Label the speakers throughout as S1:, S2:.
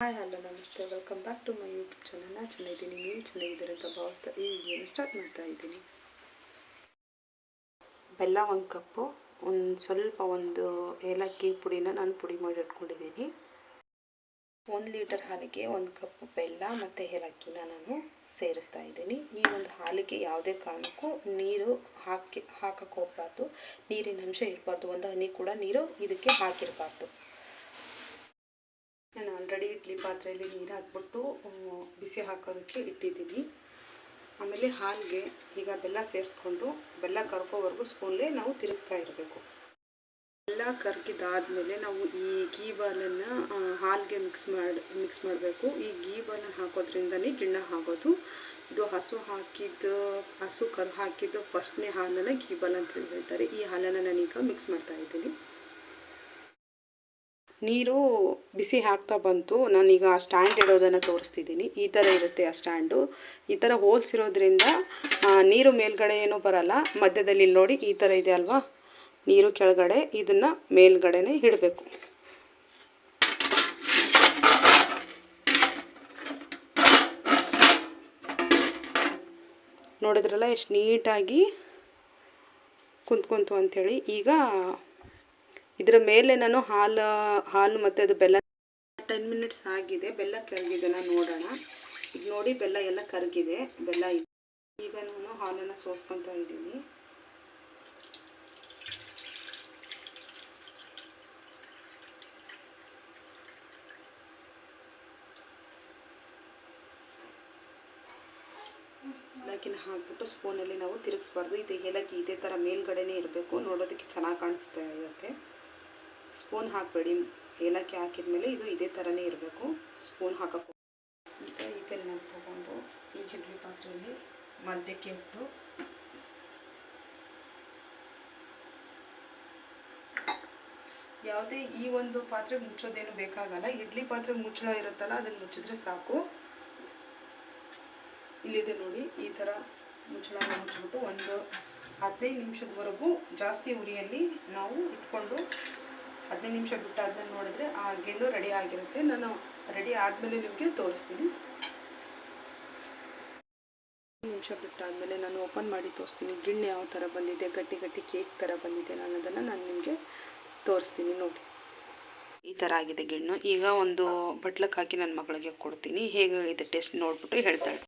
S1: Hi hello ನಮಸ್ತೆ welcome back to my YouTube channel ನಾನು ಚೆನ್ನಾಗಿದ್ದೀನಿ. ನೀವು ಚೆನ್ನಾಗಿದ್ದೀರಿ ಅಂತ ಭಾವಿಸ್ತಾ ಈ ವಿಡಿಯೋನ ಸ್ಟಾರ್ಟ್ ಮಾಡ್ತಾ ಇದ್ದೀನಿ. ಬೆಲ್ಲ ಒಂದು ಕಪ್ಪು, ಒಂದು ಸ್ವಲ್ಪ ಒಂದು ಏಲಕ್ಕಿ ಪುಡಿನ ನಾನು ಪುಡಿ ಮಾಡಿ ಇಟ್ಕೊಂಡಿದ್ದೀನಿ. ಒಂದು ಲೀಟರ್ ಹಾಲಿಗೆ ಒಂದು ಕಪ್ ಬೆಲ್ಲ ಮತ್ತು ಏಲಕ್ಕಿನ ನಾನು ಸೇರಿಸ್ತಾ ಇದ್ದೀನಿ. ಈ ಒಂದು ಹಾಲಿಗೆ ಯಾವುದೇ ಕಾರಣಕ್ಕೂ ನೀರು ಹಾಕಿ, ಹಾಕಕ್ಕೆ ಹೋಗ್ಬಾರ್ದು. ನೀರಿನ ಅಂಶ ಇರಬಾರ್ದು. ಒಂದು ಹನಿ ಕೂಡ ನೀರು ಇದಕ್ಕೆ ಹಾಕಿರಬಾರ್ದು. ಆಲ್ರೆಡಿ ಇಡ್ಲಿ ಪಾತ್ರೆಯಲ್ಲಿ ನೀರು ಹಾಕ್ಬಿಟ್ಟು ಬಿಸಿ ಹಾಕೋದಕ್ಕೆ ಇಟ್ಟಿದ್ದೀನಿ. ಆಮೇಲೆ ಹಾಲಿಗೆ ಈಗ ಬೆಲ್ಲ ಸೇರಿಸ್ಕೊಂಡು, ಬೆಲ್ಲ ಕರ್ಕೋವರೆಗೂ ಸ್ಪೂನ್ಲೇ ನಾವು ತಿರುಗಿಸ್ತಾ ಇರಬೇಕು. ಬೆಲ್ಲ ಕರ್ಗಿದಾದ್ಮೇಲೆ ನಾವು ಈ ಗೀ ಬಾಲನ್ನು ಹಾಲಿಗೆ ಮಿಕ್ಸ್ ಮಾಡಿ ಮಿಕ್ಸ್ ಮಾಡಬೇಕು. ಈ ಗೀ ಬಾಲನ್ನು ಹಾಕೋದ್ರಿಂದನೇ ಗಿಣ್ಣ ಆಗೋದು. ಇದು ಹಸು ಹಾಕಿದ್ದು, ಹಸು ಕರು ಹಾಕಿದ್ದು ಫಸ್ಟ್ನೇ ಹಾಲನ್ನು ಗೀ ಬಾಲ್ ಅಂತ ಹೇಳಿ ಹೇಳ್ತಾರೆ. ಈ ಹಾಲನ್ನು ನಾನೀಗ ಮಿಕ್ಸ್ ಮಾಡ್ತಾ ಇದ್ದೀನಿ. ನೀರು ಬಿಸಿ ಹಾಕ್ತಾ ಬಂತು. ನಾನೀಗ ಆ ಸ್ಟ್ಯಾಂಡ್ ಇಡೋದನ್ನು ತೋರಿಸ್ತಿದ್ದೀನಿ. ಈ ಥರ ಇರುತ್ತೆ ಆ ಸ್ಟ್ಯಾಂಡು. ಈ ಥರ ಹೋಲ್ಸಿರೋದ್ರಿಂದ ನೀರು ಮೇಲ್ಗಡೆ ಏನೂ ಬರಲ್ಲ. ಮಧ್ಯದಲ್ಲಿ ನೋಡಿ ಈ ಥರ ಇದೆ ಅಲ್ವಾ? ನೀರು ಕೆಳಗಡೆ, ಇದನ್ನು ಮೇಲ್ಗಡೆನೇ ಇಡಬೇಕು. ನೋಡಿದ್ರಲ್ಲ, ಎಷ್ಟು ನೀಟಾಗಿ ಕುಂತ್ಕೊಂತು ಅಂಥೇಳಿ ಈಗ ಇದರ ಮೇಲೆ ನಾನು ಹಾಲು ಹಾಲು ಮತ್ತು ಅದು ಬೆಲ್ಲ ಟೆನ್ ಮಿನಿಟ್ಸ್ ಆಗಿದೆ. ಬೆಲ್ಲ ಕರಗಿದೆ ನಾನು ನೋಡೋಣ. ಈಗ ನೋಡಿ ಬೆಲ್ಲ ಎಲ್ಲ ಕರಗಿದೆ ಬೆಲ್ಲ. ಈಗ ನಾನು ಹಾಲನ್ನು ಸೋಸ್ಕೊತಾ ಇದ್ದೀನಿ. ಲಕ್ಕಿನ ಹಾಕ್ಬಿಟ್ಟು ಸ್ಪೂನಲ್ಲಿ ನಾವು ತಿರುಗಿಸ್ಬಾರ್ದು. ಇದು ಏಲಕ್ಕಿ ಇದೇ ಥರ ಮೇಲ್ಗಡೆನೇ ಇರಬೇಕು. ನೋಡೋದಕ್ಕೆ ಚೆನ್ನಾಗಿ ಕಾಣಿಸ್ತಾ ಇರುತ್ತೆ. ಸ್ಪೂನ್ ಹಾಕಬೇಡಿ. ಏಲಕ್ಕಿ ಹಾಕಿದ್ಮೇಲೆ ಇದು ಇದೇ ಥರನೇ ಇರಬೇಕು. ಸ್ಪೂನ್ ಹಾಕಕ್ಕೆ ಈಗ ಇದನ್ನು ತಗೊಂಡು ಈ ಇಡ್ಲಿ ಪಾತ್ರೆಯಲ್ಲಿ ಮಧ್ಯಕ್ಕೆ ಇಟ್ಟು ಯಾವುದೇ ಈ ಒಂದು ಪಾತ್ರೆ ಮುಚ್ಚೋದೇನು ಬೇಕಾಗಲ್ಲ. ಇಡ್ಲಿ ಪಾತ್ರೆ ಮುಚ್ಚಳ ಇರುತ್ತಲ್ಲ, ಅದನ್ನು ಮುಚ್ಚಿದ್ರೆ ಸಾಕು. ಇಲ್ಲಿದೆ ನೋಡಿ, ಈ ಥರ ಮುಚ್ಚಳನ ಮುಚ್ಚಿಬಿಟ್ಟು ಒಂದು ಹದಿನೈದು ನಿಮಿಷದವರೆಗೂ ಜಾಸ್ತಿ ಉರಿಯಲ್ಲಿ ನಾವು ಇಟ್ಕೊಂಡು ಹದಿನೈದು ನಿಮಿಷ ಬಿಟ್ಟಾದ್ಮೇಲೆ ನೋಡಿದ್ರೆ ಆ ಗೆಣ್ಣು ರೆಡಿ ಆಗಿರುತ್ತೆ. ನಾನು ರೆಡಿ ಆದಮೇಲೆ ನಿಮಗೆ ತೋರಿಸ್ತೀನಿ. ನಿಮಿಷ ಬಿಟ್ಟಾದ್ಮೇಲೆ ನಾನು ಓಪನ್ ಮಾಡಿ ತೋರಿಸ್ತೀನಿ. ಗಿಣ್ಣು ಯಾವ ಥರ ಬಂದಿದೆ, ಗಟ್ಟಿ ಗಟ್ಟಿ ಕೇಕ್ ಥರ ಬಂದಿದೆ ನಾನು ಅದನ್ನು ನಾನು ನಿಮಗೆ ತೋರಿಸ್ತೀನಿ ನೋಡಿ. ಈ ಥರ ಆಗಿದೆ ಗಿಣ್ಣು. ಈಗ ಒಂದು ಬಟ್ಲಕ್ಕೆ ಹಾಕಿ ನನ್ನ ಮಗಳಿಗೆ ಕೊಡ್ತೀನಿ. ಹೇಗಾಗಿದೆ ಟೇಸ್ಟ್ ನೋಡಿಬಿಟ್ಟು ಹೇಳ್ತಾಳೆ.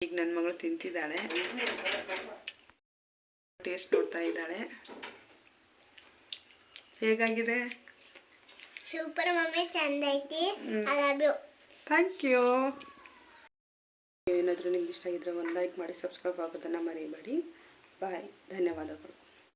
S1: ಈಗ ನನ್ನ ಮಗಳು ತಿಂತಿದ್ದಾಳೆ. ಟೇಸ್ಟ್ ನೋಡ್ತಾ ಇದ್ದಾಳೆ. ಹೇಗಾಗಿದೆ?
S2: ಸೂಪರ್ ಮಮ್ಮಿ ಚಂದ ಐತಿ.
S1: ಹ್ಮ್.
S2: I love you
S1: thank you ಏನಾದರೂ ನಿಮ್ಗೆ ಇಷ್ಟ ಆಗಿದ್ರೆ ಒಂದು ಲೈಕ್ ಮಾಡಿ ಸಬ್ಸ್ಕ್ರೈಬ್ ಆಗೋದನ್ನು ಮರಿಬೇಡಿ. ಬಾಯ್ ಧನ್ಯವಾದಗಳು.